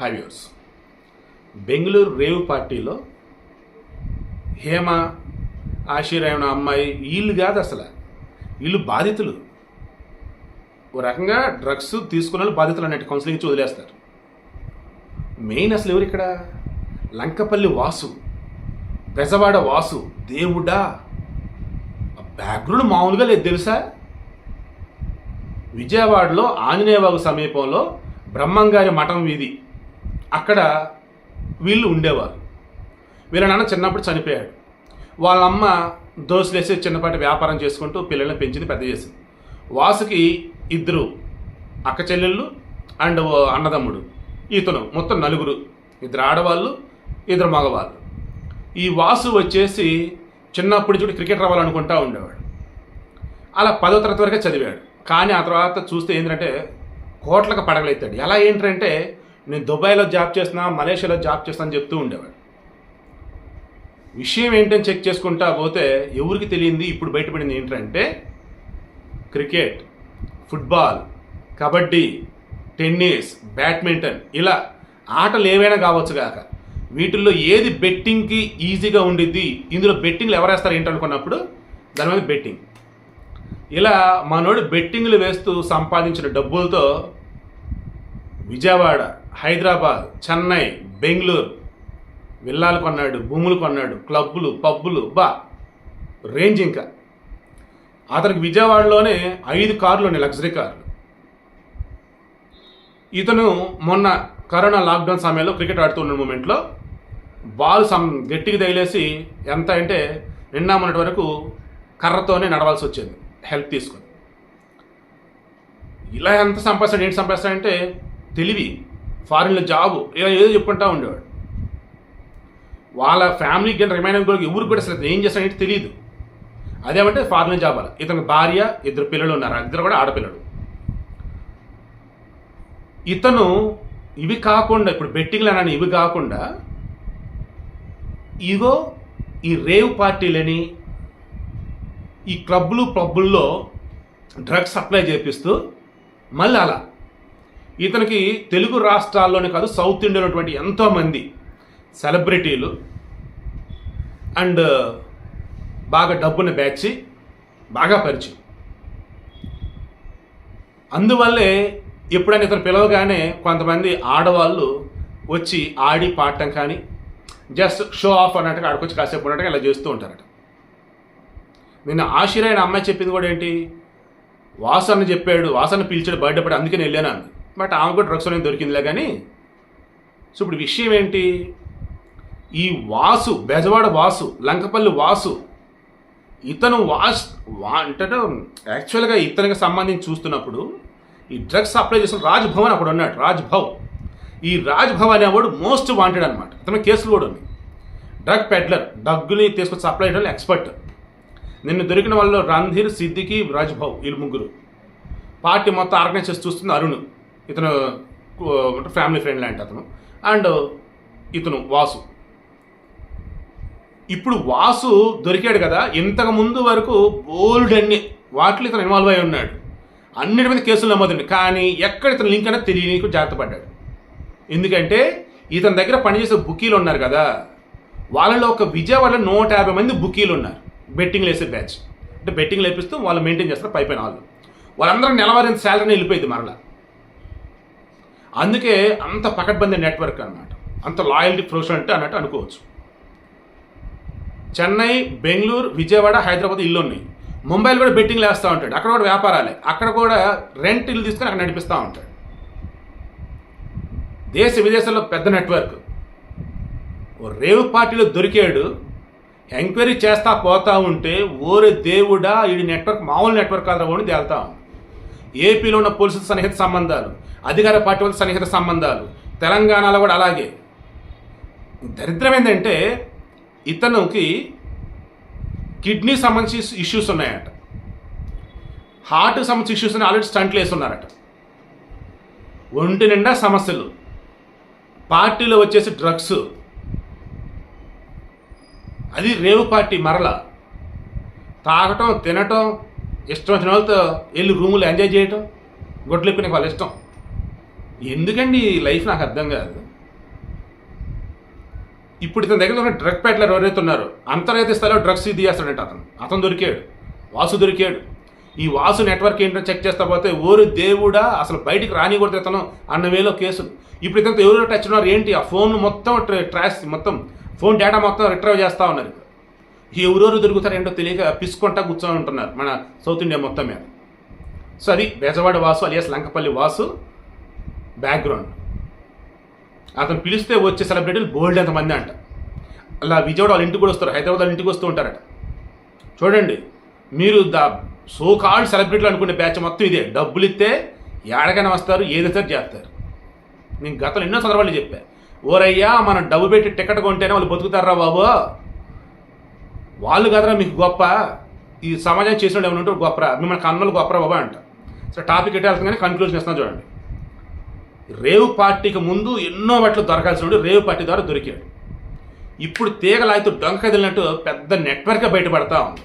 హైవ్యూర్స్ Bengaluru rave పార్టీలో హేమ ఆశీరాయణ అమ్మాయి వీళ్ళు కాదు అసలు. వీళ్ళు బాధితులు. ఓ రకంగా డ్రగ్స్ తీసుకున్న వాళ్ళు బాధితులు అన్నట్టు కౌన్సిలింగ్ ఇచ్చి వదిలేస్తారు. మెయిన్ అసలు ఎవరు ఇక్కడ? లంకపల్లి వాసు బెజవాడ వాసు దేవుడా? బ్యాక్గ్రౌండ్ మామూలుగా లేదు తెలుసా? విజయవాడలో ఆంజనేయబాబు సమీపంలో బ్రహ్మంగారి మఠం వీధి. అక్కడ వీళ్ళు ఉండేవారు. వీళ్ళ నాన్న చిన్నప్పుడు చనిపోయాడు. వాళ్ళ అమ్మ దోశలేసి చిన్నపాటి వ్యాపారం చేసుకుంటూ పిల్లల్ని పెంచింది పెద్ద చేసింది. వాసుకి ఇద్దరు అక్క చెల్లెళ్ళు అండ్ ఓ అన్నదమ్ముడు ఇతను మొత్తం నలుగురు. ఇద్దరు ఆడవాళ్ళు ఇద్దరు మగవాళ్ళు. ఈ వాసు వచ్చేసి చిన్నప్పుడు చూడు క్రికెట్ రావాలనుకుంటా ఉండేవాడు. అలా పదో తరగతి వరకే చదివాడు. కానీ ఆ తర్వాత చూస్తే ఏంటంటే కోట్లకు పడగలెత్తాడు. ఎలా ఏంటంటే నేను దుబాయ్లో జాబ్ చేస్తున్నా మలేషియాలో జాబ్ చేస్తున్నా అని చెప్తూ ఉండేవాడు. విషయం ఏంటని చెక్ చేసుకుంటా పోతే ఎవరికి తెలియంది ఇప్పుడు బయటపడింది ఏంటంటే cricket football kabaddi tennis badminton ఇలా ఆటలు ఏవైనా కావచ్చు కాక వీటిల్లో ఏది బెట్టింగ్కి ఈజీగా ఉండిద్ది ఇందులో బెట్టింగ్లు ఎవరేస్తారు ఏంటనుకున్నప్పుడు దాని మీద బెట్టింగ్. ఇలా మనోడు బెట్టింగ్లు వేస్తూ సంపాదించిన డబ్బులతో విజయవాడ హైదరాబాద్ చెన్నై బెంగళూరు విల్లాలు కొన్నాడు భూములు కొన్నాడు క్లబ్బులు పబ్బులు బా రేంజ్ ఇంకా. అతనికి విజయవాడలోనే ఐదు కార్లు ఉన్నాయి లగ్జరీ కార్లు. ఇతను మొన్న కరోనా లాక్డౌన్ సమయంలో క్రికెట్ ఆడుతున్న మూమెంట్లో బాల్ సం గట్టికి తగిలేసి ఎంత అంటే నిన్న మొన్నటి వరకు కర్రతోనే నడవాల్సి వచ్చింది హెల్ప్ తీసుకొని. ఇలా ఎంత సంపాదిస్తాడు ఏంటి సంపాదిస్తాడంటే తెలివి ఫారిన్లో జాబు ఇలా ఏదో చెప్పుకుంటా ఉండేవాడు. వాళ్ళ ఫ్యామిలీకి కానీ రిమైన్ కూడా ఎవరికి కూడా అసలు ఏం చేస్తాడంటే తెలియదు. అదేమంటే ఫారిన్ జాబ్ అలా ఇతని భార్య ఇద్దరు పిల్లలు ఉన్నారు. ఇద్దరు కూడా ఆడపిల్లలు. ఇతను ఇవి కాకుండా ఇప్పుడు బెట్టింగ్లు అన్నాను ఇవి కాకుండా ఇగో ఈ రేవ్ పార్టీలని ఈ క్లబ్బులు పబ్బుల్లో డ్రగ్స్ సప్లై చేపిస్తూ మళ్ళీ అలా ఇతనికి తెలుగు రాష్ట్రాల్లోనే కాదు సౌత్ ఇండియాలో ఎంతోమంది సెలబ్రిటీలు అండ్ బాగా డబ్బుని బ్యాచ్ బాగా పరిచయం. అందువల్లే ఎప్పుడైనా ఇతను పిలవగానే కొంతమంది ఆడవాళ్ళు వచ్చి ఆడి పాడటం కానీ జస్ట్ షో ఆఫ్ అన్నట్టుగా ఆడుకొచ్చి కాసేపు ఉన్నట్టుగా ఇలా చేస్తూ ఉంటారట. నిన్న ఆశీరాయణ అమ్మాయి చెప్పింది కూడా ఏంటి? వాసన చెప్పాడు వాసన పిలిచాడు బయటపడి అందుకే నేను వెళ్ళాను అంది బట్ ఆమె కూడా డ్రగ్స్ అనేది దొరికిందిలే కానీ. సో ఇప్పుడు విషయం ఏంటి? ఈ వాసు బెజవాడ వాసు లంకపల్లి వాసు ఇతను వాస్ వా అంటే యాక్చువల్గా ఇతనికి సంబంధించి చూస్తున్నప్పుడు ఈ డ్రగ్స్ సప్లై చేసిన రాజ్భవన్ అప్పుడు అక్కడ ఉన్నాడు రాజ్భవ్. ఈ రాజ్భవ్ అనేవాడు మోస్ట్ వాంటెడ్ అనమాట ఇతను కేసులు కూడా ఉన్నాయి. డ్రగ్ పెడ్లర్ డగ్గుని తీసుకొచ్చి సప్లై చేయడంలో ఎక్స్పర్ట్ నిన్ను దొరికిన వాళ్ళు రణధీర్ సిద్దికి రాజ్భవ్ వీళ్ళు ముగ్గురు. పార్టీ మొత్తం ఆర్గనైజ్ చేసి చూస్తుంది అరుణ్. ఇతను ఫ్యామిలీ ఫ్రెండ్ లాంటి అతను. అండ్ ఇతను వాసు. ఇప్పుడు వాసు దొరికాడు కదా ఇంతకు ముందు వరకు బోల్డ్ అన్ని వాటిలో ఇతను ఇన్వాల్వ్ అయి ఉన్నాడు. అన్నిటి మీద కేసులు నమోదండి. కానీ ఎక్కడ ఇతను లింక్ అనేది తెలియనీకు జాగ్రత్త పడ్డాడు. ఎందుకంటే ఇతని దగ్గర పనిచేసే బుకీలు ఉన్నారు కదా వాళ్ళలో ఒక విజయవాడలో నూట యాభై మంది బుకీలు ఉన్నారు. బెట్టింగ్లు వేసే బ్యాచ్ అంటే బెట్టింగ్లు వేపిస్తూ వాళ్ళు మెయింటైన్ చేస్తారు పై వాళ్ళు. వాళ్ళందరూ నెలవారీ శాలరీని వెళ్ళిపోయింది మరలా. అందుకే అంత పకడ్బందీ నెట్వర్క్ అన్నమాట. అంత లాయల్టీ ప్రొఫెషన్ అంటే అన్నట్టు అనుకోవచ్చు. చెన్నై బెంగళూరు విజయవాడ హైదరాబాద్ ఇల్లు ఉన్నాయి. ముంబైలో కూడా బెట్టింగ్లు వేస్తూ ఉంటాడు. అక్కడ కూడా వ్యాపారాలే. అక్కడ కూడా రెంట్ ఇల్లు తీసుకొని అక్కడ నడిపిస్తూ ఉంటాడు. దేశ విదేశాల్లో పెద్ద నెట్వర్క్. ఓ రేవు పార్టీలో దొరికాడు. ఎంక్వైరీ చేస్తా పోతా ఉంటే ఓరే దేవుడా ఈ నెట్వర్క్ మామూలు నెట్వర్క్ కాదు అని తేలుతా ఉంది. ఏపీలో ఉన్న పోలీసుల సన్నిహిత సంబంధాలు అధికార పార్టీ వాళ్ళ సన్నిహిత సంబంధాలు తెలంగాణలో కూడా అలాగే. దరిద్రం ఏంటంటే ఇతనుకి కిడ్నీ సంబంధించి ఇష్యూస్ ఉన్నాయట. హార్ట్ సంబంధించి ఇష్యూస్ ఉన్నాయి ఆల్రెడీ స్టంట్లు వేస్తున్నారట ఒంటి నిండా సమస్యలు. పార్టీలో వచ్చేసి డ్రగ్స్. అది రేవు పార్టీ మరల. తాగటం తినటం ఇష్టం వచ్చిన వాళ్ళతో వెళ్ళి రూములు ఎంజాయ్ చేయటం గొడ్లు ఎప్పిన వాళ్ళ ఇష్టం. ఎందుకండి ఈ లైఫ్ నాకు అర్థం కాదు? ఇప్పుడు ఇతని దగ్గర ఉన్న డ్రగ్ ప్యాట్లర్ ఎవరైతే ఉన్నారో అంతర్జాతీయ స్థాయిలో డ్రగ్స్ ఇది చేస్తాడంట అతను. అతను దొరికాడు. వాసు దొరికాడు. ఈ వాసు నెట్వర్క్ ఏంటో చెక్ చేస్తా పోతే ఓరు దేవుడా అసలు బయటికి రానికూడదు ఇతను అన్న వేలో కేసులు ఇప్పుడు ఇతను ఎవరు టచ్ ఉన్నారు ఏంటి? ఆ ఫోన్ మొత్తం ట్రాస్ మొత్తం ఫోన్ డేటా మొత్తం రిట్రైవ్ చేస్తూ ఉన్నారు. ఇప్పుడు ఎవరెవరు దొరుకుతారు ఏంటో తెలియక పిసుకుంటా కూర్చొని ఉంటున్నారు మన సౌత్ ఇండియా మొత్తం మీద. సో అది బెజవాడ వాసు అలియాస్ లంకపల్లి వాసు బ్యాక్గ్రౌండ్ అతను పిలిస్తే వచ్చే సెలబ్రిటీలు బోల్డ్ ఎంతమంది అంట. అలా విజయవాడ వాళ్ళ ఇంటికి కూడా వస్తారు హైదరాబాద్ వాళ్ళ ఇంటికి వస్తూ ఉంటారట. చూడండి మీరు ద సో కాల్డ్ సెలబ్రిటీలు అనుకునే బ్యాచ్ మొత్తం ఇదే. డబ్బులు ఇస్తే ఏడకైనా వస్తారు సరే చేస్తారు. నేను గతంలో ఎన్నో సందర్భాలు చెప్పాను ఓరయ్యా మనం డబ్బు పెట్టి టికెట్ కొంటేనే వాళ్ళు బతుకుతారా బాబు? వాళ్ళు కదరా మీకు గొప్ప. ఈ సమాజం చేసిన ఏమైనా ఉంటే గొప్పరా మిమ్మల్ని కన్నులు గొప్పరా బాబా అంట. సో టాపిక్ ఎట్లా కానీ కన్క్లూజన్ ఇస్తాను చూడండి. రేవు పార్టీకి ముందు ఎన్నో వాటిలో దొరకాల్సిన రేవు పార్టీ ద్వారా దొరికాడు. ఇప్పుడు తీగలాగితే డొంక కదిలినట్టు పెద్ద నెట్వర్క్ బయటపడతా ఉంది.